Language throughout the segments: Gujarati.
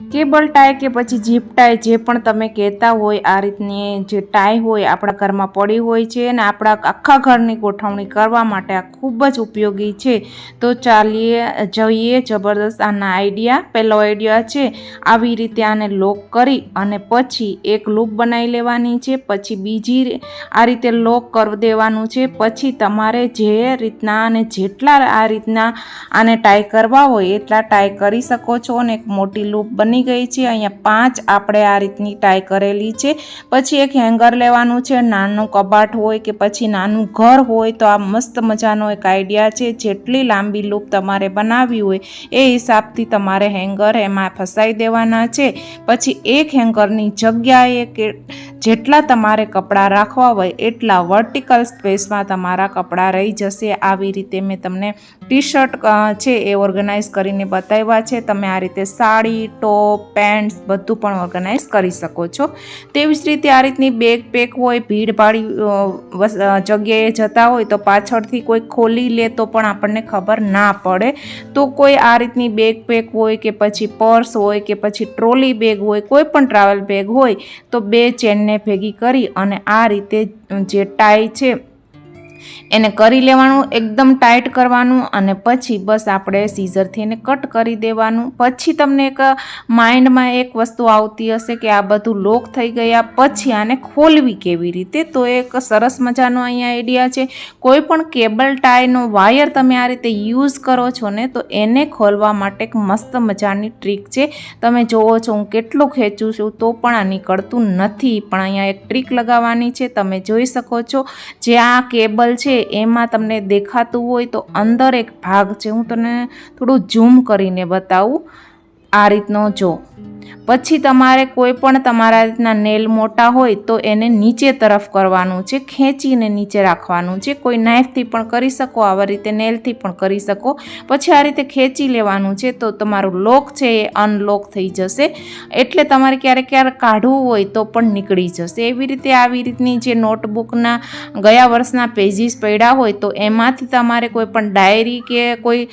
કેબલ ટાઈ કે પછી જીપ ટાઈ જે પણ તમે કહેતા હોય, આ રીતની જે ટાઈ હોય, આપણા ઘરમાં પડી હોય છે અને આપણા આખા ઘરની ગોઠવણી કરવા માટે આ ખૂબ જ ઉપયોગી છે. તો ચાલીએ, જઈએ, જબરદસ્ત આના આઈડિયા. પહેલો આઈડિયા છે, આવી રીતે આને લોક કરી અને પછી એક લૂપ બનાવી લેવાની છે, પછી બીજી આ રીતે લોક કરી દેવાનું છે. પછી તમારે જે રીતના અને જેટલા આ રીતના આને ટાઈ કરવા હોય, એટલા ટાઈ કરી શકો છો અને એક મોટી લૂપ બની ગઈ છે. અહીંયા પાંચ આપણે આ રીતની ટાઈ કરેલી છે. પછી એક હેંગર લેવાનું છે. નાનું કબાટ હોય કે પછી નાનું ઘર હોય તો આ મસ્ત મજાનો એક આઈડિયા છે. જેટલી લાંબી લૂપ તમારે બનાવવી હોય એ હિસાબથી તમારે હેંગર એમાં ફસાઈ દેવાના છે. પછી એક હેંગરની જગ્યાએ કે જેટલા તમારે કપડાં રાખવા હોય એટલા વર્ટિકલ સ્પેસમાં તમારા કપડાં રહી જશે. આવી રીતે મેં તમને ટી શર્ટ છે એ ઓર્ગેનાઇઝ કરીને બતાવ્યા છે. તમે આ રીતે સાડી, ટોપ પેન્ટ્સ બધું પણ ઓર્ગનાઇઝ કરી શકો છો. તેવી જ રીતે આ રીતની બેગ પેક હોય ભીડભાડી જગ્યાએ જતા હોય તો પાછળથી કોઈ ખોલી લે તો પણ આપણને ખબર ના પડે. તો કોઈ આ રીતની બેગ પેક હોય કે પછી પર્સ હોય કે પછી ટ્રોલી બેગ હોય, કોઈ પણ ટ્રાવેલ બેગ હોય તો બે ચેનને ભેગી કરી અને આ રીતે જે ટાઈ છે એને કરી લેવાનું, એકદમ ટાઈટ કરવાનું અને પછી બસ આપણે સીઝરથી એને કટ કરી દેવાનું. પછી તમને એક માઇન્ડમાં એક વસ્તુ આવતી હશે કે આ બધું લોક થઈ ગયા, પછી આને ખોલવી કેવી રીતે? તો એક સરસ મજાનો અહીંયા આઈડિયા છે. કોઈ પણ કેબલ ટાઈનો વાયર તમે આ રીતે યુઝ કરો છો ને, તો એને ખોલવા માટે એક મસ્ત મજાની ટ્રીક છે. તમે જોવો છો હું કેટલું ખેંચું છું, તો પણ આ નીકળતું નથી. પણ અહીંયા એક ટ્રીક લગાવવાની છે, તમે જોઈ શકો છો. જે આ કેબલ છે, એમાં તમને દેખાતું હોય તો અંદર એક ભાગ છે. હું તમને થોડું ઝૂમ કરીને બતાવું. આ રીતનો જો. પછી તમારે કોઈ પણ તમારા રીતના નેલ મોટા હોય તો એને નીચે તરફ કરવાનું છે, ખેંચીને નીચે રાખવાનું છે. કોઈ નાઇફથી પણ કરી શકો, આવા રીતે નેલથી પણ કરી શકો. પછી આ રીતે ખેંચી લેવાનું છે તો તમારું લોક છે એ અનલોક થઈ જશે. એટલે તમારે ક્યારેક ક્યારેક કાઢવું હોય તો પણ નીકળી જશે. એવી રીતે આવી રીતની જે નોટબુકના ગયા વર્ષના પેજીસ પડ્યા હોય તો એમાંથી તમારે કોઈ પણ ડાયરી કે કોઈ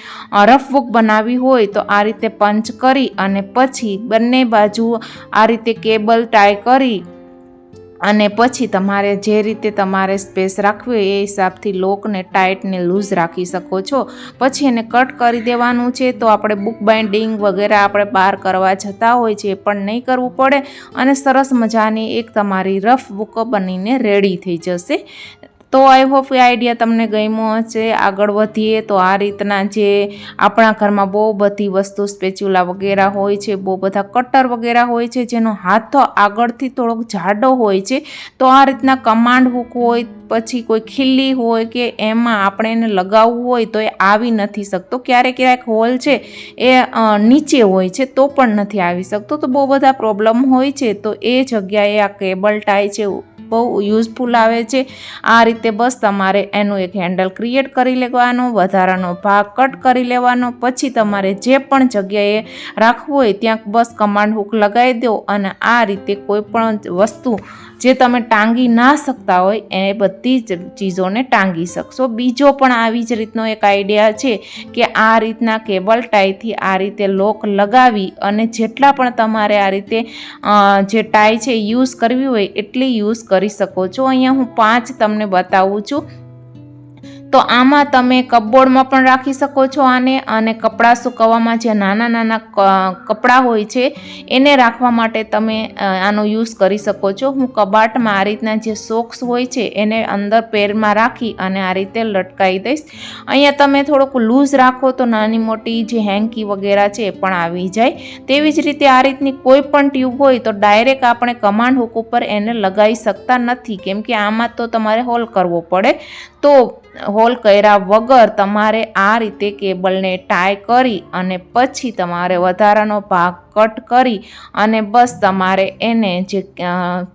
રફબુક રફ બુક બનાવવી હોય તો આ રીતે પંચ કરી અને પછી બંને બાજુ આ રીતે કેબલ ટાઈ કરી અને પછી તમારે જે રીતે તમારે સ્પેસ રાખવી હોય એ હિસાબથી લોકને ટાઈટ ને લૂઝ રાખી શકો છો. પછી એને કટ કરી દેવાનું છે તો આપણે બુક બાઇન્ડિંગ વગેરે આપણે બહાર કરવા જતા હોય છે એ પણ નહીં કરવું પડે અને સરસ મજાની એક તમારી રફ બુક બનીને રેડી થઈ જશે. તો આઈ હોપ એ આઈડિયા તમને ગમ્યો હશે. આગળ વધીએ તો આ રીતના જે આપણા ઘરમાં બહુ બધી વસ્તુ સ્પેચ્યુલા વગેરે હોય છે, બહુ બધા કટર વગેરે હોય છે, જેનો હાથ આગળથી થોડોક જાડો હોય છે, તો આ રીતના કમાન્ડ હુક હોય, પછી કોઈ ખીલ્લી હોય કે એમાં આપણે એને લગાવવું હોય તો એ આવી નથી શકતો. ક્યારેક ક્યારેક હોલ છે એ નીચે હોય છે તો પણ નથી આવી શકતો. તો બહુ બધા પ્રોબ્લેમ હોય છે તો એ જગ્યાએ આ કેબલ ટાઈ છે બહુ યુઝફુલ આવે છે. આ રીતે બસ તમારે એનું એક હેન્ડલ ક્રિએટ કરી લેવાનો, વધારાનો ભાગ કટ કરી લેવાનો, પછી તમારે જે પણ જગ્યાએ રાખવું હોય ત્યાં બસ કમાન્ડ હુક લગાવી દો અને આ રીતે કોઈ પણ વસ્તુ જે તમે ટાંગી ના શકતા હોય, એ બધી જ ચીજોને ટાંગી શકશો. બીજો પણ આવી જ રીતનો એક આઈડિયા છે કે આ રીતના કેબલ ટાઈથી આ રીતે લોક લગાવી અને જેટલા પણ તમારે આ રીતે જે ટાઈ છે યુઝ કરવી હોય, એટલી યુઝ કરી શકો છો. અહીંયા હું પાંચ તમને બતાવું છું. તો આમાં તમે કપબોર્ડમાં પણ રાખી શકો છો આને અને કપડાં સુકવવામાં જે નાના નાના કપડાં હોય છે, એને રાખવા માટે તમે આનો યુઝ કરી શકો છો. હું કબાટમાં આ રીતના જે સોક્સ હોય છે, એને અંદર પેરમાં રાખી અને આ રીતે લટકાવી દઈશ. અહીંયા તમે થોડુંક લૂઝ રાખો તો નાની મોટી જે હેન્કી વગેરે છે એ પણ આવી જાય. તેવી જ રીતે આ રીતની કોઈ પણ ટ્યુબ હોય તો ડાયરેક્ટ આપણે કમાન્ડ હુક ઉપર એને લગાવી શકતા નથી. કેમ કે આમાં તો તમારે હોલ કરવો પડે. તો હોલ કર્યા વગર તમારે આ રીતે કેબલને ટાઈ કરી અને પછી તમારે વધારાનો ભાગ કટ કરી અને બસ તમારે એને જે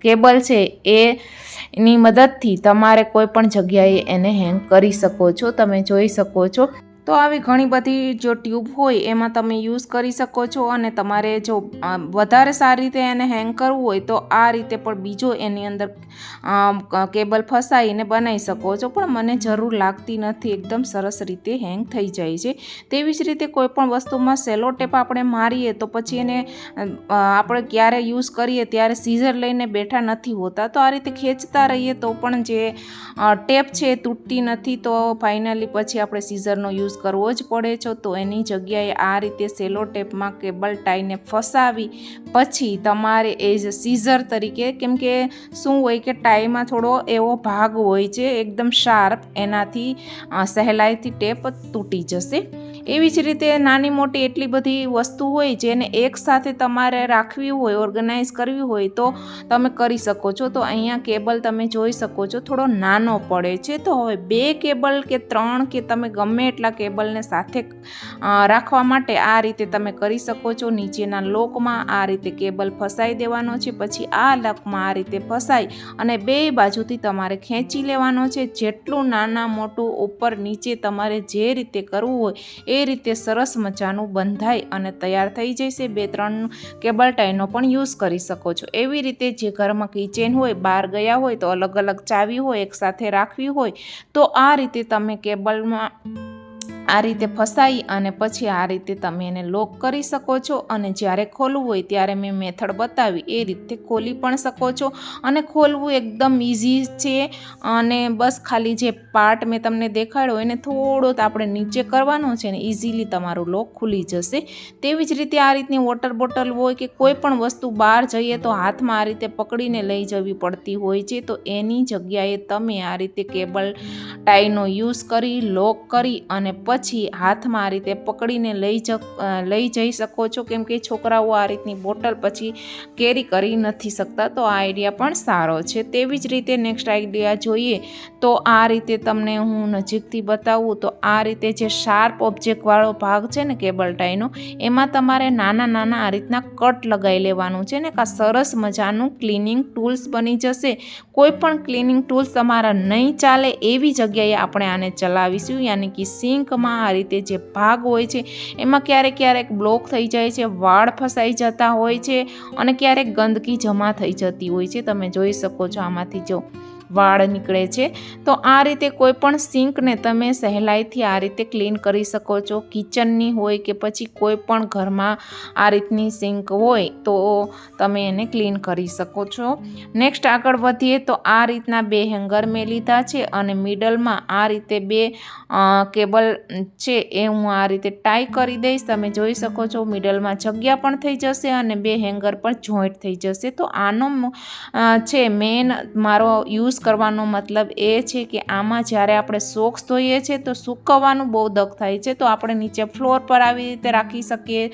કેબલ છે એની મદદથી તમારે કોઈ પણ જગ્યાએ એને હેંગ કરી શકો છો. તમે જોઈ શકો છો. તો આવી ઘણી બધી જો ટ્યુબ હોય, એમાં તમે યુઝ કરી શકો છો અને તમારે જો વધારે સારી રીતે એને હેંગ કરવું હોય, તો આ રીતે પણ બીજો એની અંદર કેબલ ફસાઈને બનાવી શકો છો. પણ મને જરૂર લાગતી નથી, એકદમ સરસ રીતે હેંગ થઈ જાય છે. તેવી જ રીતે કોઈપણ વસ્તુમાં સેલો ટેપ આપણે મારીએ, તો પછી એને આપણે ક્યારે યુઝ કરીએ, ત્યારે સીઝર લઈને બેઠા નથી હોતા. તો આ રીતે ખેંચતા રહીએ તો પણ જે ટેપ છે તૂટતી નથી, તો ફાઇનલી પછી આપણે સીઝરનો યુઝ કરવો જ પડે છે. તો એની જગ્યાએ આ રીતે સેલો ટેપમાં કેબલ ટાઈને ફસાવી, પછી તમારે એઝ સીઝર તરીકે, કેમ કે શું હોય કે ટાઈમાં થોડો એવો ભાગ હોય છે, એકદમ શાર્પ, એનાથી સહેલાઈથી ટેપ તૂટી જશે. એવી જ રીતે નાની મોટી એટલી બધી વસ્તુ હોય જેને એકસાથે તમારે રાખવી હોય ઓર્ગેનાઇઝ કરવી હોય, તો તમે કરી શકો છો. તો અહીંયા કેબલ તમે જોઈ શકો છો, થોડો નાનો પડે છે. તો હવે બે કેબલ કે ત્રણ કે તમે ગમે એટલા કેબલને સાથે રાખવા માટે આ રીતે તમે કરી શકો છો. નીચેના લોકમાં આ રીતે કેબલ ફસાઈ દેવાનો છે, પછી આ લોકમાં આ રીતે ફસાઈ અને બે બાજુથી તમારે ખેંચી લેવાનો છે. જેટલું નાના મોટું ઉપર નીચે તમારે જે રીતે કરવું હોય એ રીતે સરસ મજાનું બંધાય અને તૈયાર થઈ જશે. બે, ત્રણ કેબલ ટાઈનો પણ યુઝ કરી શકો છો. એવી રીતે જે ઘરમાં કિચન હોય, બહાર ગયા હોય તો અલગ અલગ ચાવી હોય એકસાથે રાખવી હોય, તો આ રીતે તમે કેબલમાં આ રીતે ફસાઈ અને પછી આ રીતે તમે એને લોક કરી શકો છો અને જ્યારે ખોલવું હોય ત્યારે મેં મેથડ બતાવી. એ રીતે ખોલી પણ શકો છો અને ખોલવું એકદમ ઇઝી છે અને બસ ખાલી જે પાર્ટ મેં તમને દેખાડ્યો એને થોડો આપણે નીચે કરવાનો છે ને ઇઝીલી તમારું લોક ખુલી જશે. તેવી જ રીતે આ રીતની વોટર બોટલ હોય કે કોઈ પણ વસ્તુ બહાર જઈએ તો હાથમાં આ રીતે પકડીને લઈ જવી પડતી હોય છે. તો એની જગ્યાએ તમે આ રીતે કેબલ ટાઈનો યુઝ કરી, લોક કરી અને પછી હાથમાં આ રીતે પકડીને લઈ જ લઈ જઈ શકો છો. કેમ કે છોકરાઓ આ રીતની બોટલ પછી કેરી કરી નથી શકતા. તો આ આઈડિયા પણ સારો છે. તેવી જ રીતે નેક્સ્ટ આઈડિયા જોઈએ તો આ રીતે તમને હું નજીકથી બતાવું તો આ રીતે જે શાર્પ ઓબ્જેક્ટવાળો ભાગ છે ને કેબલ ટાઈનો, એમાં તમારે નાના નાના આ રીતના કટ લગાવી લેવાનું છે ને કાં સરસ મજાનું ક્લિનિંગ ટૂલ્સ બની જશે. કોઈ પણ ક્લિનિંગ ટૂલ્સ તમારા નહીં ચાલે એવી જગ્યાએ આપણે આને ચલાવીશું. યાની કે સિંકમાં આ રીતે જે ભાગ હોય છે, એમાં ક્યારેક ક્યારેક બ્લોક થઈ જાય છે, વાળ ફસાઈ જતા હોય છે અને ક્યારેક ગંદકી જમા થઈ જતી હોય છે. તમે જોઈ શકો છો આમાંથી જો વાળ નીકળે છે. તો આ રીતે કોઈ પણ સિંકને તમે સહેલાઈથી આ રીતે ક્લીન કરી શકો છો. કિચનની હોય કે પછી કોઈ પણ ઘરમાં આ રીતની સિંક હોય તો તમે એને ક્લીન કરી શકો છો. નેક્સ્ટ આગળ વધીએ તો આ રીતના બે હેંગર મેં લીધા છે અને મિડલમાં આ રીતે બે કેબલ છે એ હું આ રીતે ટાઈ કરી દઈશ. તમે જોઈ શકો છો મિડલમાં જગ્યા પણ થઈ જશે અને બે હેંગર પણ જોઈન્ટ થઈ જશે. તો આનો છે મેન મારો યુઝ કરવાનો મતલબ એ છે કે આમાં જ્યારે આપણે સોક્સ ધોઈએ છીએ તો સૂકવવાનું બહુ દગ થાય છે. તો આપણે નીચે ફ્લોર પર આવી રીતે રાખી શકીએ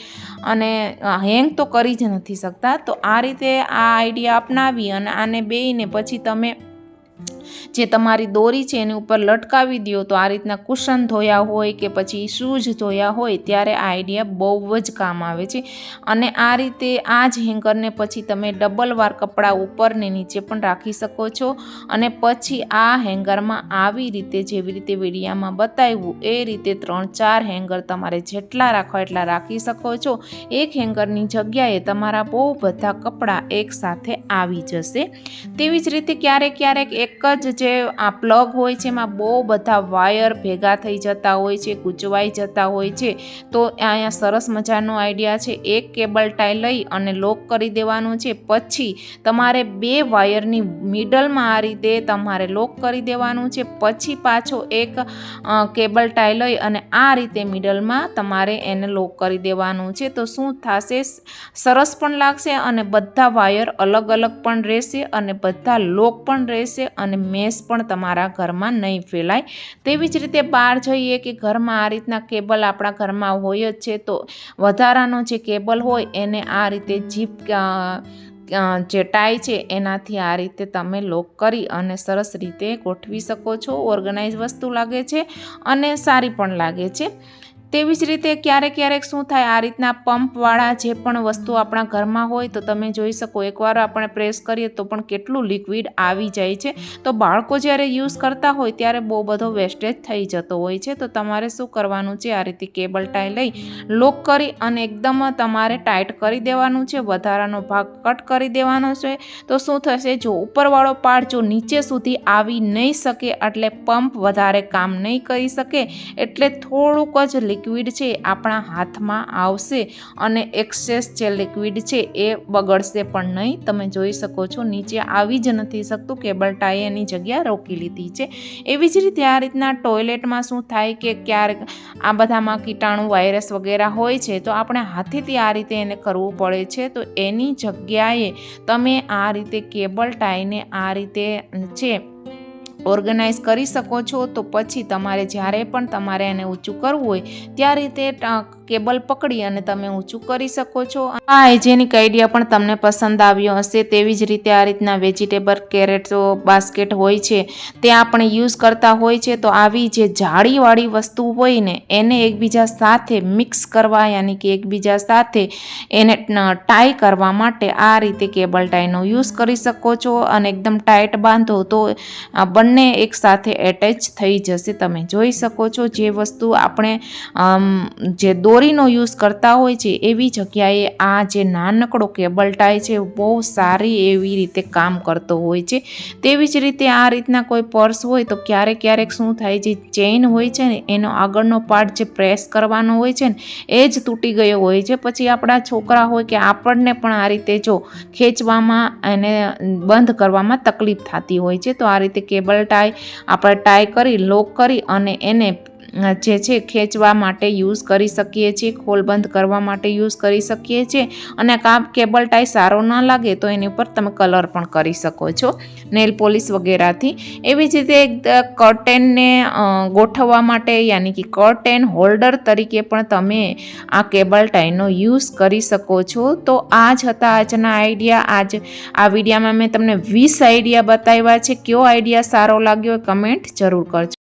અને હેંગ તો કરી જ નથી શકતા. તો આ રીતે આ આઈડિયા અપનાવી અને આને બેઈને પછી તમે જે તમારી દોરી છે એની ઉપર લટકાવી દો તો આ રીતના કુશન ધોયા હોય કે પછી શૂઝ ધોયા હોય ત્યારે આ આઈડિયા બહુ જ કામ આવે છે. અને આ રીતે આ જ હેંગરને પછી તમે ડબલ વાર કપડાં ઉપર ને નીચે પણ રાખી શકો છો. અને પછી આ હેંગરમાં આવી રીતે જેવી રીતે વીડિયામાં બતાવ્યું એ રીતે ત્રણ ચાર હેંગર તમારે જેટલા રાખવા એટલા રાખી શકો છો. એક હેંગરની જગ્યાએ તમારા બહુ બધા કપડાં એકસાથે આવી જશે. તેવી જ રીતે ક્યારેક ક્યારેક એક જ જે આ પ્લગ હોય છે, એમાં બહુ બધા વાયર ભેગા થઈ જતા હોય છે, ગૂંચવાઈ જતા હોય છે. તો અહીંયા સરસ મજાનો આઈડિયા છે, એક કેબલ ટાઈ લઈ અને લોક કરી દેવાનું છે. પછી તમારે બે વાયરની મિડલમાં આ રીતે તમારે લોક કરી દેવાનું છે. પછી પાછો એક કેબલ ટાઈ લઈ અને આ રીતે મિડલમાં તમારે એને લોક કરી દેવાનું છે. તો શું થશે? સરસ પણ લાગશે અને બધા વાયર અલગ અલગ પણ રહેશે અને બધા લોક પણ રહેશે અને મેસ પણ તમારા ઘરમાં નહીં ફેલાય. તેવી જ રીતે બહાર જઈએ કે ઘરમાં આ રીતના કેબલ આપણા ઘરમાં હોય જ છે, તો વધારાનો જે કેબલ હોય એને આ રીતે જીપ જે ટાઈ છે એનાથી આ રીતે તમે લોક કરી અને સરસ રીતે ગોઠવી શકો છો. ઓર્ગનાઇઝ વસ્તુ લાગે છે અને સારી પણ લાગે છે. તેવી જ રીતે ક્યારેક ક્યારેક શું થાય, આ રીતના પંપવાળા જે પણ વસ્તુ આપણા ઘરમાં હોય તો તમે જોઈ શકો, એકવાર આપણે પ્રેસ કરીએ તો પણ કેટલું લિક્વિડ આવી જાય છે. તો બાળકો જ્યારે યુઝ કરતા હોય ત્યારે બહુ બધો વેસ્ટેજ થઈ જતો હોય છે. તો તમારે શું કરવાનું છે, આ રીતે કેબલ ટાઈ લઈ, લોક કરી અને એકદમ તમારે ટાઈટ કરી દેવાનું છે. વધારાનો ભાગ કટ કરી દેવાનો છે. તો શું થશે, જો ઉપરવાળો પાર્ટ જો નીચે સુધી આવી નહીં શકે, એટલે પંપ વધારે કામ નહીં કરી શકે. એટલે થોડુંક જ લિક્વિડ છે આપણા હાથમાં આવશે અને એક્સેસ જે લિક્વિડ છે, એ બગડશે પણ નહીં. તમે જોઈ શકો છો, નીચે આવી જ નથી શકતું. કેબલ ટાઈ એની જગ્યા રોકી લીધી છે. એવી જ રીતે આ રીતના ટોયલેટમાં શું થાય કે ક્યારેક આ બધામાં કીટાણુ વાયરસ વગેરે હોય છે, તો આપણે હાથેથી આ રીતે એને કરવું પડે છે. તો એની જગ્યાએ તમે આ રીતે કેબલ ટાઈને આ રીતે, છે ઓર્ગેનાઇઝ કરી શકો છો, તો પછી તમારે જ્યારે પણ તમારે એને ઊંચું કરવું હોય, ત્યારે ટ- કેબલ પકડી અને તમે ઊંચું કરી શકો છો. આ હાઇજેનિક આઈડિયા પણ તમને પસંદ આવ્યો હશે. તેવી જ રીતે આ રીતના વેજીટેબલ કેરેટો બાસ્કેટ હોય છે. તે આપણે યુઝ કરતા હોય છે. તો આવી જે જાળીવાળી વસ્તુ હોય ને, એને એકબીજા સાથે મિક્સ કરવા, યાની કે એકબીજા સાથે એને ટાઈ કરવા માટે આ રીતે કેબલ ટાઈનો યુઝ કરી શકો છો. અને એકદમ ટાઈટ બાંધો તો બંને એકસાથે એટેચ થઈ જશે. તમે જોઈ શકો છો જે વસ્તુ આપણે જે જે દોરીનો યુઝ કરતા હોય છે એવી જગ્યાએ આ જે નાનકડો કેબલ ટાય છે બહુ સારી એવી રીતે કામ કરતો હોય છે. તેવી જ રીતે આ રીતના કોઈ પર્સ હોય તો ક્યારેક ક્યારેક શું થાય જે ચેઇન હોય છે ને, એનો આગળનો પાર્ટ જે પ્રેસ કરવાનો હોય છે ને, એ જ તૂટી ગયો હોય છે. પછી આપણા છોકરા હોય કે આપણને પણ આ રીતે જો ખેંચવામાં અને બંધ કરવામાં તકલીફ થતી હોય છે. તો આ રીતે કેબલ ટાઈ આપણે ટાઈ કરી, લોક કરી અને એને જે છે ખેંચવા માટે યુઝ કરી શકીએ છીએ, ખોલ બંધ કરવા માટે યુઝ કરી શકીએ છીએ અને કામ કેબલ ટાઈ સારો ન લાગે તો એની ઉપર તમે કલર પણ કરી શકો છો નેલ પોલિશ વગેરેથી. એવી જ રીતે કર્ટેનને ગોઠવવા માટે યાની કે કર્ટેન હોલ્ડર તરીકે પણ તમે આ કેબલ ટાઈનો યુઝ કરી શકો છો. તો આ જ હતા આજના આઈડિયા આજ આ વિડીયામાં મેં તમને વીસ આઈડિયા બતાવ્યા છે. કયો આઈડિયા સારો લાગ્યો કમેન્ટ જરૂર કરજો.